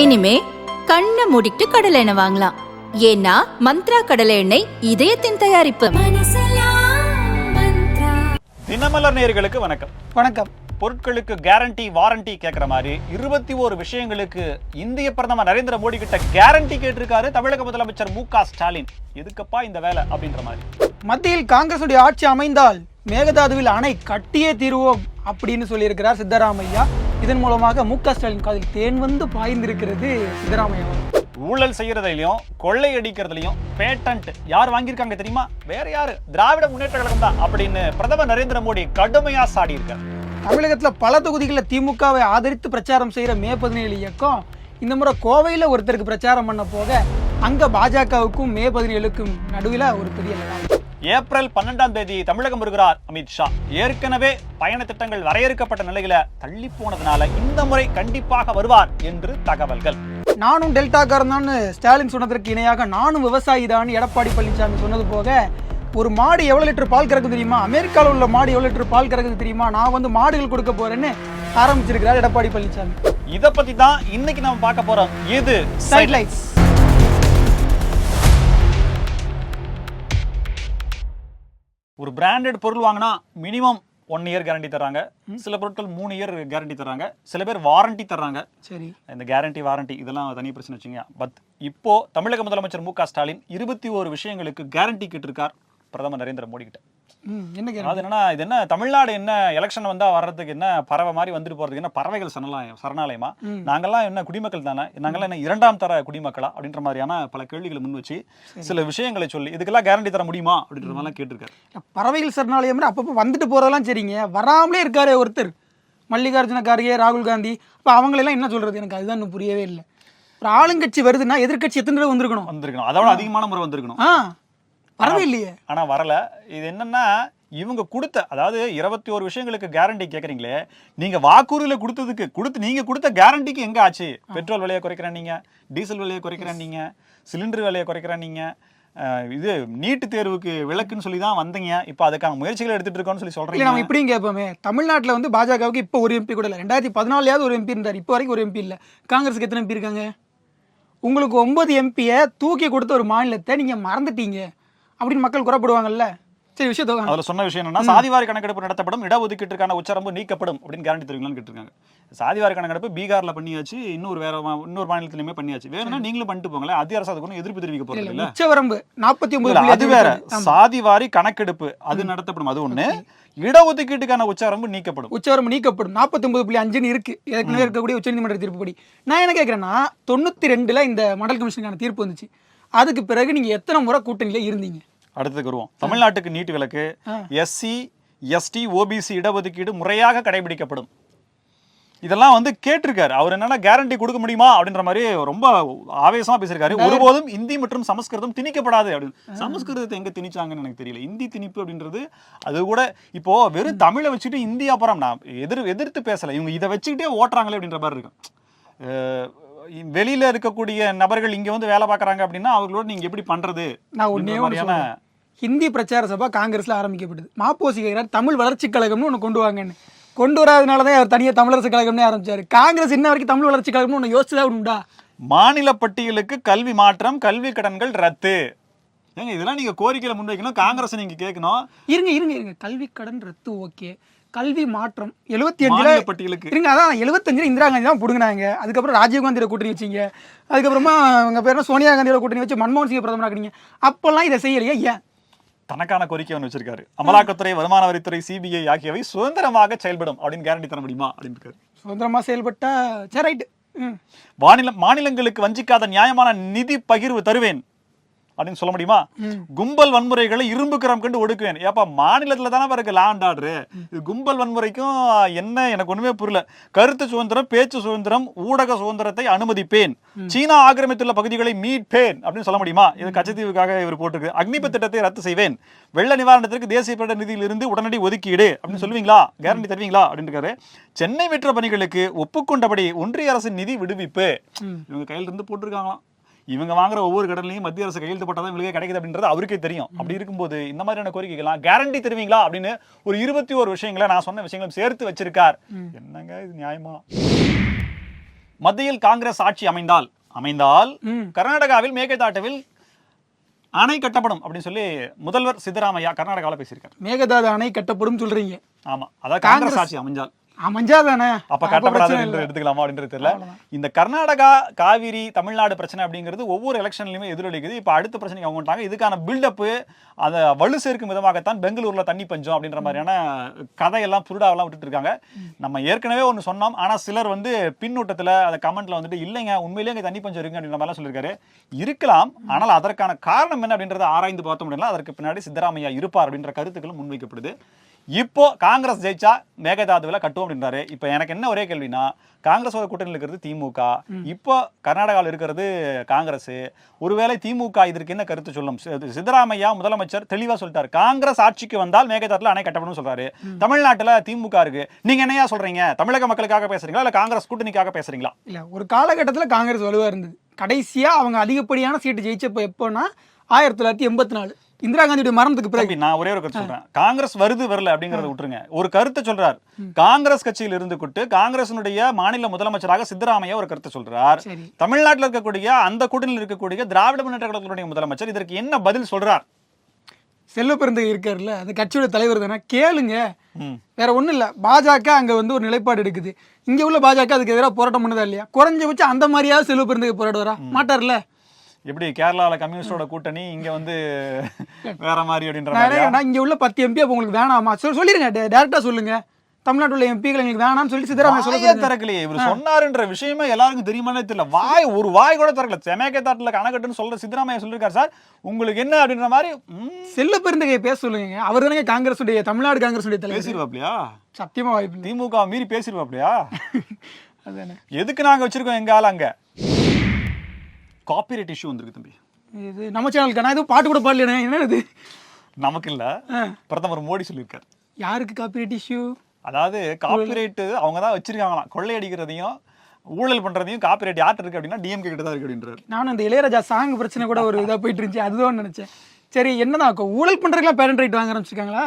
இனிமே கண்ணை மூடிட்டு கடலை எண்ணெய் வாங்கலாம். ஏன்னா மந்த்ரா கடலை எண்ணெய் இதயத்தின் தயாரிப்பு. தினமலர் நேயர்களுக்கு வணக்கம். வணக்கம். பொருட்களுக்கு கேரண்டி வாரண்டி கேட்குற மாதிரி இருபத்தி ஓரு விஷயங்களுக்கு இந்திய பிரதமர் நரேந்திர மோடி கிட்ட கேரண்டி கேட்டிருக்காரு தமிழக முதலமைச்சர் மு க ஸ்டாலின். எதுக்குப்பா இந்த வேலை அப்படின்ற மாதிரி. மத்தியில் காங்கிரசுடைய ஆட்சி அமைந்தால் மேகதாதுவில் அணை கட்டியே தீருவோம் அப்படின்னு சொல்லியிருக்கிறார் சித்தராமையா. இதன் மூலமாக மு க ஸ்டாலின் காதில் தேன் வந்து பாய்ந்திருக்கிறது சித்தராமையா. ஊழல் செய்யறதுலயும் கொள்ளை அடிக்கிறதுலயும் பேட்டன்ட் யார் வாங்கியிருக்காங்க தெரியுமா? வேற யாரு? திராவிட முன்னேற்ற கழகம் தான் அப்படின்னு பிரதமர் நரேந்திர மோடி கடுமையா சாடி இருக்காரு தமிழகத்துல பல தொகுதிகளில் திமுகவை ஆதரித்து பிரச்சாரம் செய்யற மே பதினேழு இயக்கம் இந்த முறை கோவையில் ஒருத்தருக்கு பிரச்சாரம் பண்ண போக அங்க பாஜகவுக்கும் மே பதினேழுக்கும் நடுவில் ஒரு பெரிய லடாய் ஏப்ரல் பன்னெண்டாம் தேதி தமிழகம் வருகிறார் அமித்ஷா ஏற்கனவே பயண திட்டங்கள் வரையறுக்கப்பட்ட நிலையில தள்ளி போனதுனால இந்த முறை கண்டிப்பாக வருவார் என்று தகவல்கள். நானும் டெல்டாக்காரன் தான் ஸ்டாலின் சொன்னதற்கு இணையாக நானும் விவசாயி தான் எடப்பாடி பழனிசாமி சொன்னது போக ஒரு மாடு எவ்வளோ லிட்டர் பால் கறக்குது தெரியுமா? அமெரிக்காவில் உள்ள மாடு எவ்வளோ லிட்டர் பால் கறக்குது தெரியுமா? நான் வந்து மாடுகள் கொடுக்க போறேன்னு ஆரம்பிச்சிருக்கிறார் எடப்பாடி பழனிசாமி. இத பத்தி தான் இன்னைக்கு நம்ம பார்க்க போறோம். இது சைட்லைட்ஸ் ஒரு பிராண்டட் பொருள் வாங்கினா மினிமம் ஒன் இயர் கேரண்டி தர்றாங்க. சில பொருட்கள் மூணு இயர் கேரண்டி தர்றாங்க. சில பேர் வாரண்டி தர்றாங்க. சரி. இந்த கேரண்டி வாரண்டி இதெல்லாம் தனி பிரச்சனை வச்சுங்க பட் இப்போ தமிழக முதலமைச்சர் மு க ஸ்டாலின் இருபத்தி ஓரு விஷயங்களுக்கு கேரண்டி கேட்டிருக்கார் பிரதமர் நரேந்திர மோடி கிட்ட. அது என்னன்னா இது என்ன தமிழ்நாடு என்ன எலெக்ஷன் வந்தா வர்றதுக்கு என்ன பறவை மாதிரி வந்துட்டு போறதுக்கு என்ன பறவைகள் சரணாலயம்? சரணாலயமா நாங்கெல்லாம் என்ன குடிமக்கள் தானே நாங்கெல்லாம் என்ன இரண்டாம் தர குடிமக்களா? அப்படின்ற மாதிரியான பல கேள்விகளை முன் வச்சு சில விஷயங்களை சொல்லி இதுக்கெல்லாம் கேரண்டி தர முடியுமா? அப்படின்ற மாதிரிலாம் கேட்டிருக்காரு. பறவைகள் சரணாலயம் அப்பப்போ வந்துட்டு போறதெல்லாம் சரிங்க. வராமலே இருக்காரு ஒருத்தர். மல்லிகார்ஜுன கார்கே ராகுல் காந்தி. அப்போ அவங்களெல்லாம் என்ன சொல்றது? எனக்கு அதுதான் இன்னும் புரியவே இல்லை. ஒரு ஆளுங்கட்சி வருதுன்னா எதிர்க்கட்சி எத்தனை தடவை வந்திருக்கணும்? வந்திருக்கணும். அதோட அதிகமான முறை வந்திருக்கணும். வரவே இல்லையே ஆனா வரல. இது என்னன்னா இவங்க கொடுத்த அதாவது இருபத்தி ஒரு விஷயங்களுக்கு கேரண்டி கேக்குறீங்களே நீங்க வாக்குறுதியில கொடுத்ததுக்கு கொடுத்து நீங்க கொடுத்த கேரண்டிக்கு எங்க ஆச்சு? பெட்ரோல் விலையை குறைக்கிறேன் நீங்க டீசல் விலையை குறைக்கிறேன் நீங்க சிலிண்டர் விலையை குறைக்கிறேன் நீங்க அஹ், இது நீட்டு தேர்வுக்கு விலக்குன்னு சொல்லி தான் வந்தீங்க. இப்போ அதுக்கான முயற்சிகள் எடுத்துட்டு இருக்கோம்னு சொல்லி சொல்றீங்க. நம்ம இப்படியும் கேட்போமே. தமிழ்நாட்டில் வந்து பாஜகவுக்கு இப்போ ஒரு எம்பி கூட இல்லை. ரெண்டாயிரத்தி பதினாலையாவது ஒரு எம்பி இருந்தார். இப்போ வரைக்கும் ஒரு எம்பி இல்லை. காங்கிரஸுக்கு எத்தனை எம்பி இருக்காங்க? உங்களுக்கு ஒன்பது எம்பியை தூக்கி கொடுத்த ஒரு மாநிலத்தை நீங்கள் மறந்துட்டீங்க. அப்படின்னு மக்கள் குறப்படுவாங்கல்ல? சரி விஷயத்தை அதுல சொன்ன விஷயம் என்னன்னா சாதிவாரி கணக்கெடுப்பு நடத்தப்படும் இடஒதுக்கீட்டுக்கான உச்சரம்பு நீக்கப்படும் அப்படின்னு கேரண்டி தருவீங்களான்னு கேட்டிருக்காங்க. சாதிவாரி கணக்கெடுப்பு பீகார்ல பண்ணியாச்சு இன்னொரு வேற இன்னொரு மாநிலத்திலுமே பண்ணியாச்சு. வேணும்னா நீங்களும் பண்ணிட்டு போங்களேன். அதிக அரசு அதுக்கு எதிர்ப்பு தெரிவிக்க போறது இல்ல உச்சவரம்பு நாற்பத்தி ஒன்பது அது வேற. சாதிவாரி கணக்கெடுப்பு அது நடத்தப்படும். அது ஒண்ணு. இடஒதுக்கீட்டுக்கான உச்சரம்பு நீக்கப்படும். உச்சவரம்பு நீக்கப்படும். நாற்பத்தி ஒன்பது புள்ளி அஞ்சுன்னு இருக்கு. ஏற்கனவே இருக்கக்கூடிய உச்சநீதிமன்ற தீர்ப்புப்படி. நான் என்ன கேட்குறேன்னா தொண்ணூற்றி ரெண்டில் இந்த மண்டல் கமிஷனுக்கான தீர்ப்பு வந்துச்சு. அதுக்கு பிறகு நீங்கள் எத்தனை முறை கூட்டணியில் இருந்தீங்க? அடுத்ததுக்கு வருவோம் தமிழ்நாட்டுக்கு நீட்டு விலக்கு ஆ. எஸ்சி எஸ்டி ஓபிசி இடஒதுக்கீடு முறையாக கடைபிடிக்கப்படும். இதெல்லாம் வந்து கேட்டிருக்காரு. அவர் என்னன்னா கேரண்டி கொடுக்க முடியுமா? அப்படின்ற மாதிரி ரொம்ப ஆவேசமா பேசியிருக்காரு. ஒருபோதும் இந்தி மற்றும் சமஸ்கிருதம் திணிக்கப்படாது. அப்படின்னு சமஸ்கிருதத்தை எங்க திணிச்சாங்கன்னு எனக்கு தெரியல. இந்தி திணிப்பு அப்படின்றது அது கூட இப்போ வெறும் தமிழை வச்சுட்டு இந்தி அப்புறம் நான் எதிர் எதிர்த்து பேசல. இவங்க இதை வச்சுக்கிட்டே ஓட்டுறாங்களே அப்படின்ற மாதிரி இருக்கும் வெளியில இருக்கக்கூடிய நபர்கள் இங்க வந்து வேலை பார்க்கறாங்க அப்படின்னா அவங்களோட நீங்க எப்படி பண்றது? நான் ஒன்று மாதிரியான ஹிந்தி பிரச்சார சபா காங்கிரஸ்ல ஆரம்பிக்கப்பட்டது. மாப்போசி கேட்கிறார் தமிழ் வளர்ச்சி கழகம்னு ஒன்று கொண்டு வாங்கன்னு. கொண்டு வராதனால தான் அவர் தனியாக தமிழரசு கழகம்னே ஆரம்பிச்சாரு. காங்கிரஸ் இன்ன வரைக்கும் தமிழ் வளர்ச்சி கழகம்னு ஒன்று யோசிச்சுதான் உண்டா? மாநில பட்டியலுக்கு கல்வி மாற்றம் கல்வி கடன்கள் ரத்து. ஏங்க இதெல்லாம் நீங்க கோரிக்கையில முன்வைக்கணும் காங்கிரஸ் நீங்க கேட்கணும். இருங்க இருங்க இருங்க. கல்வி கடன் ரத்து ஓகே. கல்வி மாற்றம். எழுபத்தி அஞ்சுல பட்டியலுக்கு. இருங்க அதான் எழுபத்தஞ்சுல இந்திரா காந்தி தான் பிடுங்கினாங்க. அதுக்கப்புறம் ராஜீவ் காந்தியோட கூட்டணி வச்சீங்க. அதுக்கப்புறமா உங்க பேர் சோனியா காந்தியோட கூட்டணி வச்சு மன்மோகன் சிங் பிரதமர் ஆக்குனீங்க. அப்பெல்லாம் இதை செய்யலையே? ஏன்? தனக்கான கோரிக்கை ஒன்று வச்சிருக்காரு. அமலாக்கத்துறை வருமான வரித்துறை சிபிஐ ஆகியவை சுதந்திரமாக செயல்படும். அப்படின்னு கேரண்டி தர முடியுமா? அப்படின்னு இருக்காரு. சுதந்திரமா செயல்பட்டா சரி ரைட்டு மாநில மாநிலங்களுக்கு வஞ்சிக்காத நியாயமான நிதி பகிர்வு தருவேன். அப்படின்னு சொல்ல முடியுமா? கும்பல் வன்முறைகளை இரும்பு கரம் கண்டு ஒடுக்குவேன். ஏப்பா மாநிலத்துல தானே இருக்கு லேண்ட் ஆர்டரு இது கும்பல் வன்முறைக்கும் என்ன எனக்கு ஒண்ணுமே புரியல. கருத்து சுதந்திரம் பேச்சு சுதந்திரம் ஊடக சுதந்திரத்தை அனுமதிப்பேன். சீனா ஆக்கிரமித்துள்ள பகுதிகளை மீட்பேன் அப்படின்னு சொல்ல முடியுமா? இது கச்சத்தீவுக்காக இவர் போட்டிருக்கு. அக்னிபத் திட்டத்தை ரத்து செய்வேன். வெள்ள நிவாரணத்திற்கு தேசிய பேரிடர் நிதியிலிருந்து உடனடி ஒதுக்கீடு அப்படின்னு சொல்லுவீங்களா? கேரண்டி தருவீங்களா? அப்படின்னு இருக்காரு சென்னை மெட்ரோ பணிகளுக்கு ஒப்புக்கொண்டபடி ஒன்றிய அரசின் நிதி விடுவிப்பு. இவங்க கையில இருந்து போட்டிருக்காங்களாம். இவங்க வாங்குற ஒவ்வொரு கடன்லையும் மத்திய அரசு கையெழுத்து போட்டாதான் இவங்களுக்கு கிடைக்குது அப்படின்றது அவருக்கே தெரியும். அப்படி இருக்கும்போது இந்த மாதிரியான கோரிக்கைகள்லாம் கேரண்டி தருவீங்களா அப்படின்னு ஒரு இருபத்தி ஒரு விஷயங்களை நான் சொன்ன விஷயங்களும் சேர்த்து வச்சிருக்கார். என்னங்க இது நியாயமா? மத்தியில் காங்கிரஸ் ஆட்சி அமைந்தால் அமைந்தால். கர்நாடகாவில் மேகதாட்டுவில் அணை கட்டப்படும் அப்படின்னு சொல்லி முதல்வர் சித்தராமையா கர்நாடகாவில் பேசியிருக்காரு. மேகதாது அணை கட்டப்படும் சொல்றீங்க. ஆமா அதாவது காங்கிரஸ் ஆட்சி அமைஞ்சால். அமைஞ்சா தானே அப்ப கட்டப்படாது எடுத்துக்கலாமா அப்படின்றது தெரியல. இந்த கர்நாடகா காவிரி தமிழ்நாடு பிரச்சனை அப்படிங்கிறது ஒவ்வொரு எலெக்ஷன்லயுமே எதிரொலிக்குது. இப்ப அடுத்த பிரச்சனைக்கு அவங்க வந்துட்டாங்க. இதுக்கான பில்டப் அதை வலு சேர்க்கும் விதமாகத்தான் பெங்களூர்ல தண்ணி பஞ்சம் அப்படின்ற மாதிரியான கதையெல்லாம் புருடாவெல்லாம் விட்டுட்டு இருக்காங்க. நம்ம ஏற்கனவே ஒன்று சொன்னோம். ஆனா சிலர் வந்து பின்னூட்டத்துல அந்த கமெண்ட்ல வந்துட்டு இல்லைங்க உண்மையிலேயே இங்க தண்ணி பஞ்சம் இருக்கு அப்படின்ற மாதிரிலாம் சொல்லியிருக்காரு. இருக்கலாம். ஆனால் அதற்கான காரணம் என்ன அப்படின்றத ஆராய்ந்து பார்த்த முடியல. அதற்கு பின்னாடி சித்தராமையா இருப்பார் அப்படின்ற கருத்துக்களும் முன்வைக்கப்படுது. இப்போ காங்கிரஸ் ஜெயிச்சா மேகதாதுவில் கட்டும் அப்படின்றாரு. இப்போ எனக்கு என்ன ஒரே கேள்வினா காங்கிரஸோட கூட்டணியில் இருக்கிறது திமுக. இப்போ கர்நாடகாவில் இருக்கிறது காங்கிரஸ். ஒருவேளை திமுக இதற்கு என்ன கருத்து சொல்லும்? சித்தராமையா முதலமைச்சர் தெளிவா சொல்லிட்டாரு. காங்கிரஸ் ஆட்சிக்கு வந்தால் மேகதாதுல அணை கட்டப்படும் சொல்றாரு. தமிழ்நாட்டுல திமுக இருக்கு. நீங்க என்னையா சொல்றீங்க? தமிழக மக்களுக்காக பேசுறீங்களா? இல்ல காங்கிரஸ் கூட்டணிக்காக பேசுறீங்களா? இல்ல ஒரு காலகட்டத்துல காங்கிரஸ் வலுவா இருந்தது. கடைசியா அவங்க அதிகப்படியான சீட்டு ஜெயிச்சப்ப எப்போன்னா ஆயிரத்தி தொள்ளாயிரத்தி எண்பத்தி நாலு. இந்திரா காந்தியுடைய மரணத்துக்கு பிறகு. நான் ஒரே ஒரு கருத்து சொல்றேன். காங்கிரஸ் வருது வரல அப்படிங்கறத விட்டுருங்க. ஒரு கருத்தை சொல்றார். காங்கிரஸ் கட்சியில் இருந்து கொண்டு காங்கிரசினுடைய மாநில முதலமைச்சராக சித்தராமையா ஒரு கருத்தை சொல்றார். தமிழ்நாட்டில் இருக்கக்கூடிய அந்த கூட்டணியில் இருக்கக்கூடிய திராவிட முன்னேற்ற கழகத்தினுடைய முதலமைச்சர் இதற்கு என்ன பதில் சொல்றார்? செல்வ பெருந்தகை இருக்காருல்ல அந்த கட்சியோட தலைவர் தானே? கேளுங்க. வேற ஒண்ணும் இல்ல. பாஜக அங்க வந்து ஒரு நிலைப்பாடு எடுக்குது. இங்க உள்ள பாஜக அதுக்கு எதிராக போராட்டம் பண்ணுதா இல்லையா? குறைஞ்சபட்சம் அந்த மாதிரியாவது செல்வ பெருந்தகை போராடுவாரா? மாட்டார்ல. எப்படி கேரளால கம்யூனிஸ்டோட கூட்டணி இங்க வந்து வேற மாதிரி அப்படின்ற இங்க உள்ள பத்து எம்பி அப்ப உங்களுக்கு வேணாமா? சொல் சொல்லிருங்க டேரக்டா சொல்லுங்க. தமிழ்நாட்டுல உள்ள எம்பிகள் எங்களுக்கு வேணாம்னு சொல்லி சித்தராமையா சொல்ல வாயே திறக்கலையே இவர் சொன்னாருன்ற விஷயமே எல்லாருக்கும் தெரியுமானே தெரியல. வாய் ஒரு வாய் கூட திறக்கல. செமேக்கே தாட்டில் கணக்கட்டுன்னு சொல்ற சித்தராமையா சொல்லியிருக்காரு சார். உங்களுக்கு என்ன அப்படின்ற மாதிரி செல்ல பெருந்தகையை பேச சொல்லுங்க. அவர் தானே காங்கிரஸ் உடைய தமிழ்நாடு காங்கிரஸ் உடைய தலைவர். பேசிடுவாப்லையா சத்தியமா வாய்ப்பு திமுக மீறி பேசிடுவாப்லையா அதானே. எதுக்கு நாங்க வச்சிருக்கோம் எங்க ஆள் அங்க? காப்பிரைட் இஷ்யூ வந்திருக்கு தம்பி. இது நம்ம சேனலுக்கு நான் எதுவும் பாட்டு கூட பாடலையே என்ன இது? நமக்கு இல்ல பிரதமர் மோடி சொல்லியிருக்காரு. யாருக்கு காப்பிரைட் இஷ்யூ அதாவது காப்பிரைட் அவங்க தான் வச்சிருக்காங்களாம். கொள்ளையடிக்கிறதையும் ஊழல் பண்றதையும் காப்பிரைட் யார்கிட்ட இருக்கு அப்படின்னா டிஎம்கே கிட்ட தான் இருக்கு அப்படின்றாரு. நானும் இந்த இளையராஜா சாங் பிரச்சனை கூட ஒரு இதா போயிட்டு இருந்துச்சு. அதுதான் நினைச்சேன். சரி என்னதான் ஊழல் பண்றதுக்குலாம் பேரண்ட் ரைட் வாங்க ஆரம்பிச்சிருக்காங்களா?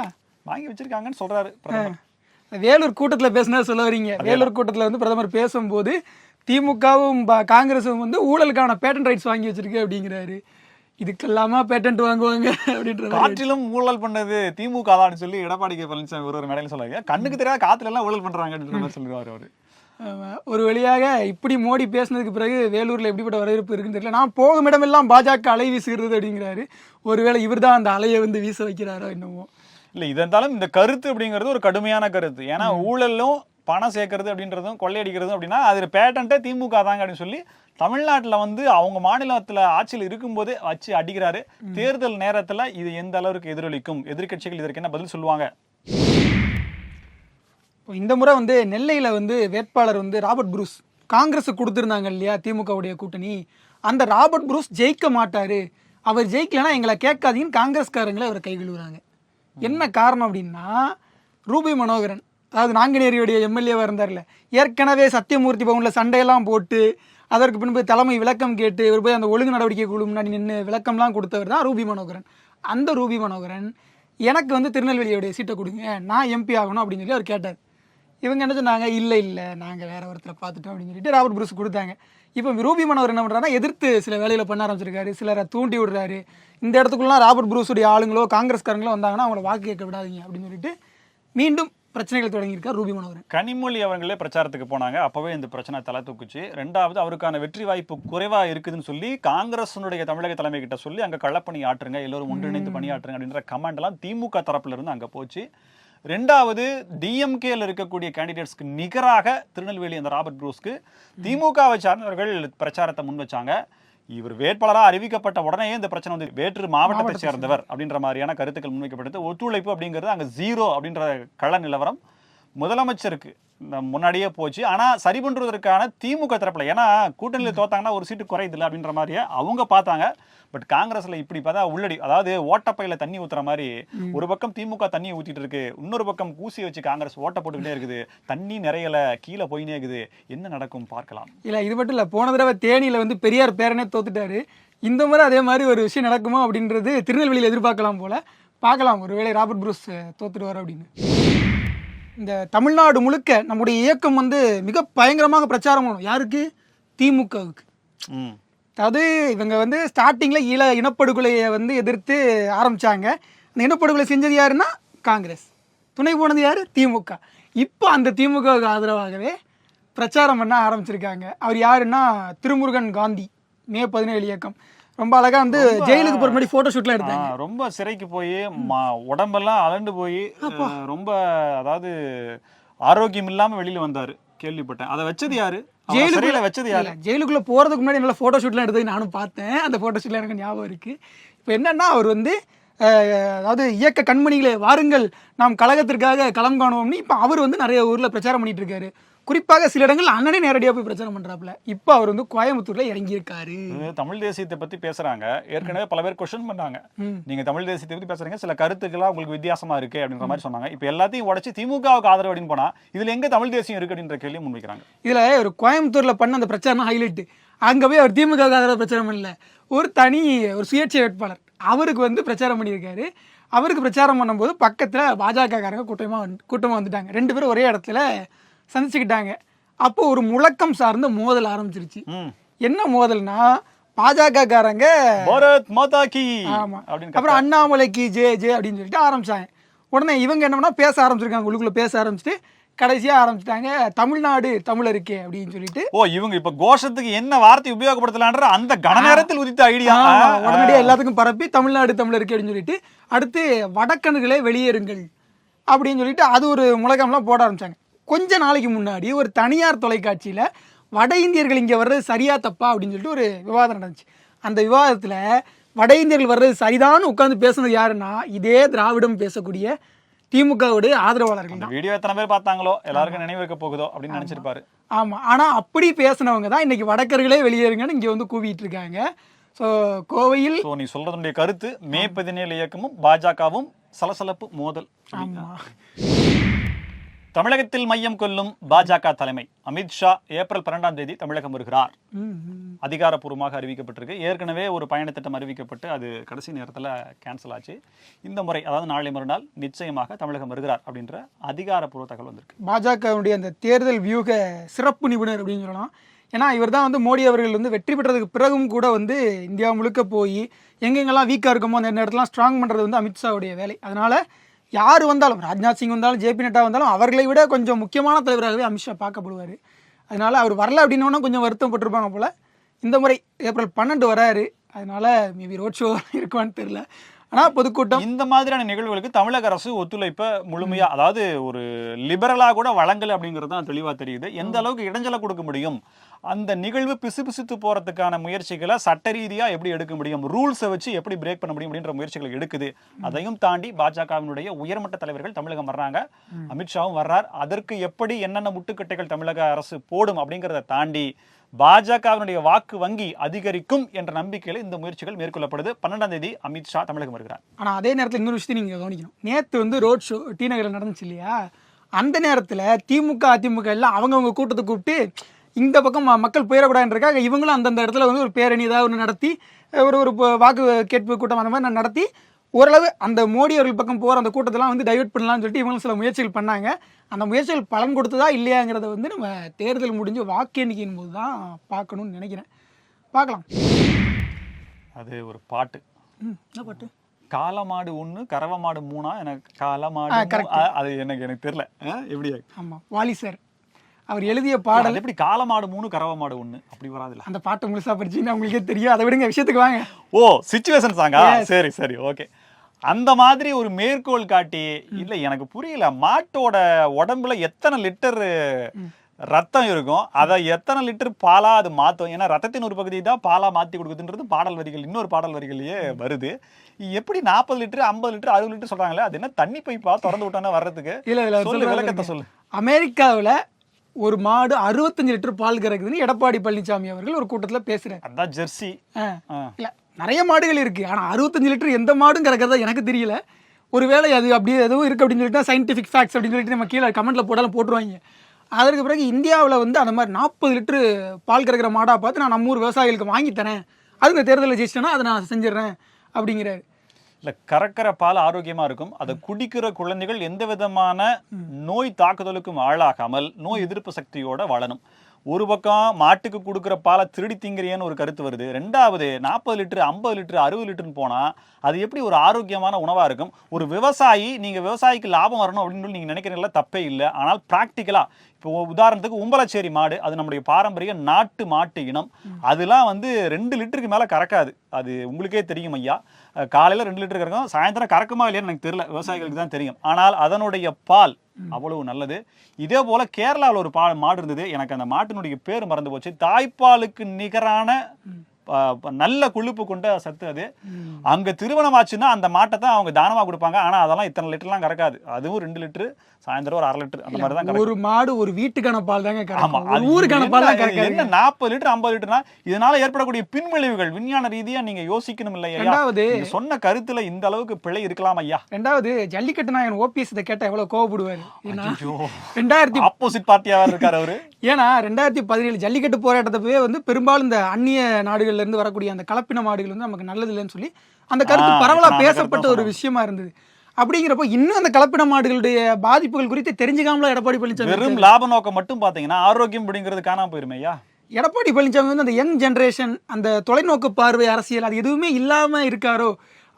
வாங்கி வச்சிருக்காங்கன்னு சொல்றாரு பிரதமர். வேலூர் கூட்டத்துல பேசினதா சொல்ல வரீங்க. வேலூர் கூட்டத்துல வந்து பிரதமர் பேசும்போது திமுகவும் ப- காங்கிரஸும் வந்து ஊழலுக்கான பேட்டன் ரைட்ஸ் வாங்கி வச்சிருக்கு அப்படிங்கிறாரு. இதுக்கெல்லாமா பேட்டன்ட் வாங்குவாங்க அப்படின்ற. காற்றிலும் ஊழல் பண்ணது திமுக தான் சொல்லி எடப்பாடி கே. பழனிசாமி ஒரு ஒரு மேடையில சொல்லுவாங்க கண்ணுக்கு தெரியாத காத்துல எல்லாம் ஊழல் பண்றாங்க அப்படின்ற மாதிரி சொல்லுவாரு அவரு. ஒரு வழியாக இப்படி மோடி பேசினதுக்கு பிறகு வேலூர்ல எப்படிப்பட்ட வரவேற்பு இருக்குன்னு தெரியல. நான் போகும் இடமெல்லாம் பாஜக அலை வீசுகிறது அப்படிங்கிறாரு. ஒருவேளை இவர்தான் அந்த அலையை வந்து வீச வைக்கிறாரோ என்னமோ. இல்ல இது இருந்தாலும் இந்த கருத்து அப்படிங்கிறது ஒரு கடுமையான கருத்து. ஏன்னா ஊழலும் பணம் சேர்க்கறது அப்படின்றதும் கொள்ளையடிக்கிறதும் அப்படின்னா அது பேட்டன்ட்டே திமுக தாங்க அப்படின்னு சொல்லி தமிழ்நாட்டுல வந்து அவங்க மாநிலத்துல ஆட்சியில் இருக்கும்போதே வச்சு அடிக்கிறாரு. தேர்தல் நேரத்துல இது எந்த அளவுக்கு எதிரொலிக்கும்? எதிர்க்கட்சிகள் இதற்கு என்ன பதில் சொல்லுவாங்க? இப்போ இந்த முறை வந்து நெல்லையில வந்து வேட்பாளர் வந்து ராபர்ட் புரூஸ் காங்கிரஸ் கொடுத்துருந்தாங்க இல்லையா திமுகவுடைய கூட்டணி? அந்த ராபர்ட் புரூஸ் ஜெயிக்க மாட்டாரு. அவர் ஜெயிக்கலனா எங்களை கேட்காதீங்கன்னு காங்கிரஸ்காரங்களே அவரை கை கழுவுறாங்க. என்ன காரணம் அப்படின்னா ரூபி மனோகரன். அதாவது நாங்குநேரியுடைய எம்எல்ஏவாக இருந்தார்ல ஏற்கனவே சத்தியமூர்த்தி பவனில் சண்டையெல்லாம் போட்டு அதற்கு பின்பு தலைமை விளக்கம் கேட்டு இவர் போய் அந்த ஒழுங்கு நடவடிக்கை குழு முன்னாடி நின்று விளக்கம்லாம் கொடுத்தவர் தான் ரூபி மனோகரன். அந்த ரூபி மனோகரன் எனக்கு வந்து திருநெல்வேலியோடைய சீட்டை கொடுங்க நான் எம்பி ஆகணும் அப்படின்னு சொல்லி அவர் கேட்டார். இவங்க என்ன சொன்னாங்க இல்லை இல்லை நாங்கள் வேறு ஒருத்தரை பார்த்துட்டோம் அப்படின்னு சொல்லிட்டு ராபர்ட் புரூஸ் கொடுத்தாங்க. இப்போ ரூபி மனோகர் என்ன பண்ணுறாருன்னா எதிர்த்து சில வேலையில் பண்ண ஆரம்பிச்சிருக்காரு சிலரை தூண்டி விடுறாரு. இந்த இடத்துக்குலாம் ராபர்ட் புரூஸுடைய ஆளுங்களோ காங்கிரஸ்காரங்களோ வந்தாங்கன்னா அவங்கள வாக்கு கேட்க விடாதீங்க அப்படின்னு சொல்லிட்டு மீண்டும் பிரச்சனைகள் தொடங்கியிருக்கார் ரூபி மனோகரன். கனிமொழி அவர்களே பிரச்சாரத்துக்கு போனாங்க. அப்பவே இந்த பிரச்சனை தலை தூக்குச்சு. ரெண்டாவது அவருக்கான வெற்றி வாய்ப்பு குறைவா இருக்குதுன்னு சொல்லி காங்கிரஸினுடைய தமிழக தலைமை கிட்ட சொல்லி அங்க கள்ளப்பணி ஆற்றுங்க எல்லோரும் ஒன்றிணைந்து பணியாற்றுங்க அப்படின்ற கமெண்ட் எல்லாம் திமுக தரப்புல இருந்து அங்க போச்சு. ரெண்டாவது டிஎம்கேல இருக்கக்கூடிய கேண்டிடேட்ஸ்க்கு நிகராக திருநெல்வேலி அந்த ராபர்ட் ப்ரூஸ்க்கு திமுகவை சார்ந்தவர்கள் பிரச்சாரத்தை முன் வச்சாங்க. இவர் வேட்பாளராக அறிவிக்கப்பட்ட உடனே இந்த பிரச்சனை வந்து வேற்று மாவட்டத்தை சேர்ந்தவர் அப்படின்ற மாதிரியான கருத்துக்கள் முன்வைக்கப்பட்டது ஒத்துழைப்பு அப்படிங்கிறது அங்க ஜீரோ அப்படின்ற கள நிலவரம். முதலமைச்சருக்கு முன்னாடியே போச்சு. ஆனா சரி பண்றதற்கான திமுக தரப்புல ஏன்னா கூட்டணியில் தோத்தாங்கன்னா ஒரு சீட்டு குறையுதுல அப்படின்ற மாதிரியே அவங்க பார்த்தாங்க. பட் காங்கிரஸ்ல இப்படி பார்த்தா உள்ளடி அதாவது ஓட்டப்பையில தண்ணி ஊத்துற மாதிரி ஒரு பக்கம் திமுக தண்ணி ஊத்திட்டு இருக்கு இன்னொரு பக்கம் கூசி வச்சு காங்கிரஸ் ஓட்ட போட்டுக்கிட்டே இருக்குது தண்ணி நிறையல கீழே போயினே இருக்குது. என்ன நடக்கும் பார்க்கலாம். இல்லை இது மட்டும் இல்லை போன தடவை தேனியில் வந்து பெரியார் பேரனே தோத்துட்டாரு. இந்த முறை அதே மாதிரி ஒரு விஷயம் நடக்குமா அப்படின்றது திருநெல்வேலியில் எதிர்பார்க்கலாம் போல. பார்க்கலாம் ஒருவேளை ராபர்ட் புரூஸ் தோத்துடுவார் அப்படின்னு. இந்த தமிழ்நாடு முழுக்க நம்முடைய இயக்கம் வந்து மிக பயங்கரமாக பிரச்சாரம் பண்ணும். யாருக்கு? திமுகவுக்கு. அதாவது இவங்க வந்து ஸ்டார்டிங்கில் ஈழ இனப்படுகொலையை வந்து எதிர்த்து ஆரம்பிச்சாங்க. அந்த இனப்படுகொலை செஞ்சது யாருன்னா? காங்கிரஸ். துணை போனது யார்? திமுக. இப்போ அந்த திமுகவுக்கு ஆதரவாகவே பிரச்சாரம் பண்ண ஆரம்பிச்சிருக்காங்க. அவர் யாருன்னா? திருமுருகன் காந்தி. மே பதினேழு இயக்கம். ரொம்ப அழகா வந்து ஜெயிலுக்கு போகிற முன்னாடி ஃபோட்டோ ஷூட்லாம் எடுத்தாங்க. ரொம்ப சிறைக்கு போய் உடம்பெல்லாம் அலண்டு போய் ரொம்ப அதாவது ஆரோக்கியம் இல்லாம வெளியில வந்தாரு. கேள்விப்பட்டேன். அதை வச்சது யாரு? ஜெயிலுக்குள்ள- வச்சது யாரு? ஜெயிலுக்குள்ள போறதுக்கு முன்னாடி நல்ல ஃபோட்டோ ஷூட்லாம் எடுத்தது நானும் பார்த்தேன். அந்த ஃபோட்டோ ஷூட்லாம் எனக்கு ஞாபகம் இருக்கு. இப்போ என்னன்னா அவர் வந்து அதாவது இயக்க கண்மணிகளே வாருங்கள் நாம் கழகத்திற்காக களம் காணுவோம்னு இப்போ அவர் வந்து நிறைய ஊர்ல பிரச்சாரம் பண்ணிட்டு இருக்காரு. குறிப்பாக சில இடங்கள் அண்ணனே நேரடியாக போய் பிரச்சாரம் பண்றாப்புல. இப்போ அவர் வந்து கோயம்புத்தூர்ல இறங்கி இருக்காரு இது தமிழ் தேசியத்தை பத்தி பேசுறாங்க. ஏற்கனவே பல பேர் கொஸ்டின் பண்ணாங்க. ம். நீங்க தமிழ் தேசியத்தை பத்தி பேசுறீங்க. சில கருத்துக்கெல்லாம் உங்களுக்கு வித்தியாசமா இருக்கு அப்படின்ற மாதிரி சொன்னாங்க. இப்போ எல்லாத்தையும் உடைச்சு திமுகவுக்கு ஆதரவு அப்படின்னு போனா இதுல எங்க தமிழ் தேசியம் இருக்கு அப்படின்ற கேள்வி முன்வைக்கிறாங்க. இதுல ஒரு கோயம்புத்தூர்ல பண்ண அந்த பிரச்சாரம் ஹைலைட் அங்க போய் அவர் திமுக ஆதரவு பிரச்சாரம் பண்ணல. ஒரு தனி ஒரு சுயேட்சை வேட்பாளர். அவருக்கு வந்து பிரச்சாரம் பண்ணியிருக்காரு. அவருக்கு பிரச்சாரம் பண்ணும்போது பக்கத்துல பாஜக காரங்க கூட்டமா வந்து- கூட்டமா வந்துட்டாங்க. ரெண்டு பேரும் ஒரே இடத்துல சந்திச்சுக்கிட்டாங்க. அப்போ ஒரு முழக்கம் சார்ந்த மோதல் ஆரம்பிச்சிருச்சு. என்ன மோதல்னா பாஜக காரங்க பாரத் மாதா கி. ஆமா. அப்புறம் அண்ணாமலைக்கு ஜே ஜே அப்படின்னு சொல்லிட்டு ஆரம்பிச்சாங்க. உடனே இவங்க என்ன பண்ணா பேச ஆரம்பிச்சிருக்காங்க உள்ளுக்குள்ள பேச ஆரம்பிச்சுட்டு கடைசியா ஆரம்பிச்சிட்டாங்க தமிழ்நாடு தமிழருக்கே அப்படின்னு சொல்லிட்டு. ஓ இவங்க இப்ப கோஷத்துக்கு என்ன வார்த்தை உபயோகப்படுத்தலான்ற அந்த கன நேரத்தில் உதித்த ஐடியா ஆமா, உடனடியா எல்லாத்துக்கும் பரப்பி தமிழ்நாடு தமிழருக்கு அப்படின்னு சொல்லிட்டு அடுத்து வடக்கணுகளே வெளியேறுங்கள் அப்படின்னு சொல்லிட்டு அது ஒரு முழக்கம்லாம் போட ஆரம்பிச்சாங்க. கொஞ்ச நாளைக்கு முன்னாடி ஒரு தனியார் தொலைக்காட்சியில வட இந்தியர்கள் இங்க வர்றது சரியா தப்பா அப்படின்னு சொல்லிட்டு ஒரு விவாதம் நடந்துச்சு. அந்த விவாதத்துல வட இந்தியர்கள் வர்றது சரிதான்னு உட்கார்ந்து பேசுனது யாருன்னா இதே திராவிடம் பேசக்கூடிய திமுகவுடைய ஆதரவாளர்கள் இந்த வீடியோ எத்தனை பேர் பார்த்தாங்களோ எல்லாருக்கும் நினைவு போகுதோ அப்படின்னு நினைச்சிருப்பாரு. ஆமா. ஆனா அப்படி பேசினவங்க தான் இன்னைக்கு வடக்கர்களே வெளியேறுங்கன்னு இங்க வந்து கூவிட்டு இருக்காங்க. ஸோ கோவையில் சோ நீ சொல்றதுடைய கருத்து மே பதினேழு இயக்கமும் பாஜகவும் சலசலப்பு மோதல். ஆமா. தமிழகத்தில் மையம் கொள்ளும் பாஜக தலைமை. அமித்ஷா ஏப்ரல் பன்னெண்டாம் தேதி தமிழகம் வருகிறார். அதிகாரப்பூர்வமாக அறிவிக்கப்பட்டிருக்கு. ஏற்கனவே ஒரு பயணத்திட்டம் அறிவிக்கப்பட்டு அது கடைசி நேரத்தில் கேன்சல் ஆச்சு. இந்த முறை அதாவது நாளை மறுநாள் நிச்சயமாக தமிழகம் வருகிறார் அப்படின்ற அதிகாரப்பூர்வ தகவல் வந்திருக்கு. பாஜகவுடைய அந்த தேர்தல் வியூக சிறப்பு நிபுணர் அப்படின்னு சொல்லலாம். ஏன்னா இவர் தான் வந்து மோடி அவர்கள் வந்து வெற்றி பெற்றதுக்கு பிறகும் கூட வந்து இந்தியா முழுக்க போய் எங்கெங்கெல்லாம் வீக்காக இருக்குமோ அந்த இடத்துலாம் ஸ்ட்ராங் பண்ணுறது வந்து அமித்ஷாவுடைய வேலை. அதனால யார் வந்தாலும் ராஜ்நாத் சிங் வந்தாலும் ஜேபி நட்டா வந்தாலும் அவர்களை விட கொஞ்சம் முக்கியமான தலைவராகவே அமித்ஷா பார்க்கப்படுவார். அதனால அவர் வரல அப்படின்னோன்னா கொஞ்சம் வருத்தப்பட்டிருப்பாங்க போல. இந்த முறை ஏப்ரல் பன்னெண்டு வராரு. அதனால மேபி ரோட் ஷோ இருக்குமான்னு தெரியல. ஆனால் பொதுக்கூட்டம். இந்த மாதிரியான நிகழ்வுகளுக்கு தமிழக அரசு ஒத்துழைப்பை முழுமையா அதாவது ஒரு லிபரலா கூட வழங்கல அப்படிங்கிறது தான் தெளிவா தெரியுது. எந்த அளவுக்கு இடைஞ்சலை கொடுக்க முடியும்? அந்த நிகழ்வு பிசுபிசுத்து போறதுக்கான முயற்சிகளை சட்ட ரீதியா எப்படி எடுக்க முடியும்? ரூல்ஸை வச்சு எப்படி பிரேக் பண்ண முடியும் அப்படின்ற முயற்சிகளை எடுக்குது. அதையும் தாண்டி பாஜகவினுடைய உயர்மட்ட தலைவர்கள் தமிழகம் வர்றாங்க. அமித்ஷாவும் வர்றார். அதற்கு எப்படி என்னென்ன முட்டுக்கட்டைகள் தமிழக அரசு போடும் அப்படிங்கிறத தாண்டி பாஜகவினுடைய வாக்கு வங்கி அதிகரிக்கும் என்ற நம்பிக்கையில இந்த முயற்சிகள் மேற்கொள்ளப்படுது. பன்னெண்டாம் தேதி அமித்ஷா தமிழகம் வருகிறார். ஆனால் அதே நேரத்தில் இன்னொரு விஷயத்தை நீங்கள் கவனிக்கணும். நேற்று வந்து ரோட் ஷோ டி நகரில் நடந்துச்சு இல்லையா? அந்த நேரத்தில் திமுக அதிமுக எல்லாம் அவங்கவங்க கூட்டத்தை கூப்பிட்டு இந்த பக்கம் மக்கள் போயிடக்கூடாதுன்றக்காக இவங்களும் அந்தந்த இடத்துல வந்து ஒரு பேரணி ஏதாவது ஒன்று நடத்தி ஒரு ஒரு வாக்கு கேட்பு கூட்டம் அந்த மாதிரி நான் நடத்தி ஓரளவு அந்த மோடி அவர்கள் பக்கம் போகிற அந்த கூட்டத்தெல்லாம் வந்து டைவர்ட் பண்ணலாம்னு சொல்லிட்டு இவங்களும் சில முயற்சிகள் பண்ணாங்க. அந்த முயற்சிகள் பலன் கொடுத்ததா இல்லையாங்கிறத வந்து நம்ம தேர்தல் முடிஞ்சு வாக்கு எண்ணிக்கையின் போது தான் பார்க்கணும்னு நினைக்கிறேன். பார்க்கலாம். அது ஒரு பாட்டு. என்ன பாட்டு? காலமாடு ஒண்ணு கறவை மாடு மூணா? எனக்கு காலமாடு அது எனக்கு எனக்கு தெரியல. ஆ, எப்படி? ஆமாம் வாலி சார். அவர் எழுதிய பாடல் எப்படி காலமாடு மூணு கறவை மாடு ஒண்ணு? அப்படி வராதுல்ல. அந்த பாட்டு முழுசா படிச்சீங்கன்னா உங்களுக்கே தெரியும். அதை விடுங்க விஷயத்துக்கு வாங்க. ஓ சிச்சுவேஷன் சாங்கா சரி சரி ஓகே அந்த மாதிரி ஒரு மேற்கோள் காட்டி இல்ல எனக்கு புரியல. மாட்டோட உடம்புல எத்தனை லிட்டர் ரத்தம் இருக்கும்? அதை எத்தனை லிட்டர் பாலா அது மாத்தும்? ஏன்னா ரத்தத்தின் ஒரு பகுதி தான் பாலா மாத்தி கொடுக்குதுன்றது பாடல் வரிகள் இன்னொரு பாடல் வரிகள்லயே வருது. எப்படி நாற்பது லிட்டர் ஐம்பது லிட்டர் அறுபது லிட்டர் சொல்றாங்களே அது என்ன தண்ணி பைப்பா திறந்து விட்டோன்னே வர்றதுக்கு? இல்ல சொல்லு விளக்கத்தை. சொல்லு. அமெரிக்காவுல ஒரு மாடு அறுபத்தஞ்சு லிட்டர் பால் கறக்குதுன்னு எடப்பாடி பழனிசாமி அவர்கள் ஒரு கூட்டத்துல பேசுறாரு. அதான் ஜெர்சி. ஆ. ஆ. இல்ல நிறைய மாடுகள் இருக்கு. ஆனா அறுபத்தஞ்சு லிட்டர் எந்த மாடும் கறக்கிறதா எனக்கு தெரியல. ஒருவேளை அது அப்படியே எதுவும் இருக்கு அப்படின்னு சொல்லிட்டு சயின்டிஃபிக் ஃபேக்ட்ஸ் அப்படின்னு சொல்லிட்டு நம்ம கீழே கமெண்ட்ல போட்டாலும் போட்டுருவாங்க. அதற்கு பிறகு இந்தியாவில் வந்து அந்த மாதிரி நாற்பது லிட்டரு பால் கறக்கிற மாடா பார்த்து நான் நம்ம ஊர் விவசாயிகளுக்கு வாங்கி தரேன். அது இந்த தேர்தலில் ஜெயிச்சிட்டேன்னா அதை நான் செஞ்சிடுறேன் அப்படிங்கிறாரு. இல்ல கறக்கிற பால் ஆரோக்கியமா இருக்கும். அதை குடிக்கிற குழந்தைகள் எந்த விதமான நோய் தாக்குதலுக்கும் ஆளாகாமல் நோய் எதிர்ப்பு சக்தியோட வாழணும் ஒரு பக்கம் மாட்டுக்கு கொடுக்குற பாலை திருடி திங்கிறியன்னு ஒரு கருத்து வருது. ரெண்டாவது நாற்பது லிட்டரு ஐம்பது லிட்டரு அறுபது லிட்டருன்னு போனால் அது எப்படி ஒரு ஆரோக்கியமான உணவாக இருக்கும்? ஒரு விவசாயி நீங்கள் விவசாயிக்கு லாபம் வரணும் அப்படின்னு சொல்லி நீங்கள் நினைக்கிறீங்களா? தப்பே இல்லை. ஆனால் ப்ராக்டிக்கலாக இப்போ உதாரணத்துக்கு உம்பலச்சேரி மாடு அது நம்முடைய பாரம்பரிய நாட்டு மாட்டு இனம். அதெல்லாம் வந்து ரெண்டு லிட்டருக்கு மேலே கறக்காது. அது உங்களுக்கே தெரியும் ஐயா. காலையில் ரெண்டு லிட்டர் கறக்கும் சாயந்தரம் கறக்குமா இல்லையான்னு எனக்கு தெரியல. விவசாயிகளுக்கு தான் தெரியும். ஆனால் அதனுடைய பால் அவ்வளவு நல்லது. இதே போல கேரளாவில் ஒரு பா மாடு இருந்தது. எனக்கு அந்த மாட்டினுடைய பேர் மறந்து போச்சு. தாய்ப்பாலுக்கு நிகரான நல்ல கொழுப்பு கொண்ட சத்து அது. அங்க திருமணம் ஆச்சுன்னா அந்த மாட்டை தான் அவங்க தானமா கொடுப்பாங்க. ஆனா அதெல்லாம் இத்தனை லிட்டர்லாம் கறக்காது. அதுவும் ரெண்டு லிட்டர் சாயந்தரம் ஒரு அரை லிட்டர் அந்த மாதிரி தான் ஒரு மாடு ஒரு வீட்டுக்கான பால் தாங்க ஆமா. கறக்கும் அது ஊருக்கான பால் தான் என்ன- நாற்பது லிட்டர் ஐம்பது லிட்டர்னா இதனால ஏற்படக்கூடிய பின்விளைவுகள் விஞ்ஞான ரீதியா நீங்க யோசிக்கணும் இல்லையா? ரெண்டாவது சொன்ன கருத்துல இந்த அளவுக்கு பிழை இருக்கலாம் ஐயா. ரெண்டாவது ஜல்லிக்கட்டு நாயகன் ஓபிஎஸ் இதை கேட்டா எவ்வளவு கோவப்படுவாரு? ரெண்டாயிரத்தி ஆப்போசிட் பார்ட்டியா இருக்காரு அவரு? ஏன்னா ரெண்டாயிரத்தி பதினேழு ஜல்லிக்கட்டு போராட்டத்தப்பவே வந்து பெரும்பாலும் இந்த அந்நிய நாடுகள்ல இருந்து வரக்கூடிய அந்த கலப்பின மாடுகள் வந்து நமக்கு நல்லது இல்லைன்னு சொல்லி அந்த கருத்து ஆ, பரவலா நான் அந்த பேசப்பட்ட ஒரு விஷயமா இருந்தது. அப்படிங்கிறப்போ இன்னும் அந்த கலப்பின மாடுகளுடைய பாதிப்புகள் குறித்து தெரிஞ்சுக்காமல எடப்பாடி பழனிசாமி வெறும் லாப நோக்கம் மட்டும் பாத்தீங்கன்னா ஆரோக்கியம் அப்படிங்கிறது காணாம போயிருமே ஐயா. எடப்பாடி பழனிசாமி வந்து அந்த யங் ஜெனரேஷன் அந்த தொலைநோக்கு பார்வை அரசியல் அது எதுவுமே இல்லாம இருக்காரோ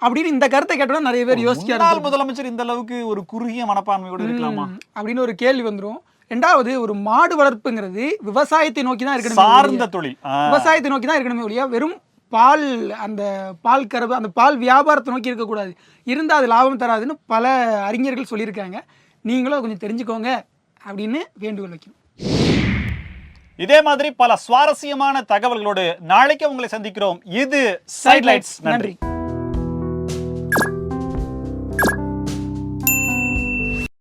அப்படின்னு இந்த கருத்தை கேட்டோம்னா நிறைய பேர் யோசிக்க முன்னாள் ஆரம்பிச்சிருப்பாங்க. முதலமைச்சர் இந்த அளவுக்கு ஒரு குறுகிய மனப்பான்மையோட இருக்கலாமா? அப்படின்னு ஒரு கேள்வி வந்துரும். ரெண்டாவது ஒரு மாடு வளர்ப்புங்கிறது விவசாயத்தை நோக்கி தான் இருக்கணும் சார்ந்த தொழில். விவசாயத்தை நோக்கி தான் இருக்கணுமே ஒழிய. வெறும் பால் அந்த பால் கறவை அந்த பால் வியாபாரத்தை நோக்கி இருக்கக்கூடாது. இருந்தால் அது லாபம் தராதுன்னு பல அறிஞர்கள் சொல்லியிருக்காங்க. நீங்களும் அதை கொஞ்சம் தெரிஞ்சுக்கோங்க அப்படின்னு வேண்டுகோள் வைக்கணும் இதே மாதிரி பல சுவாரஸ்யமான தகவல்களோடு நாளைக்கு உங்களை சந்திக்கிறோம். இது சைட்லைட்ஸ் நன்றி.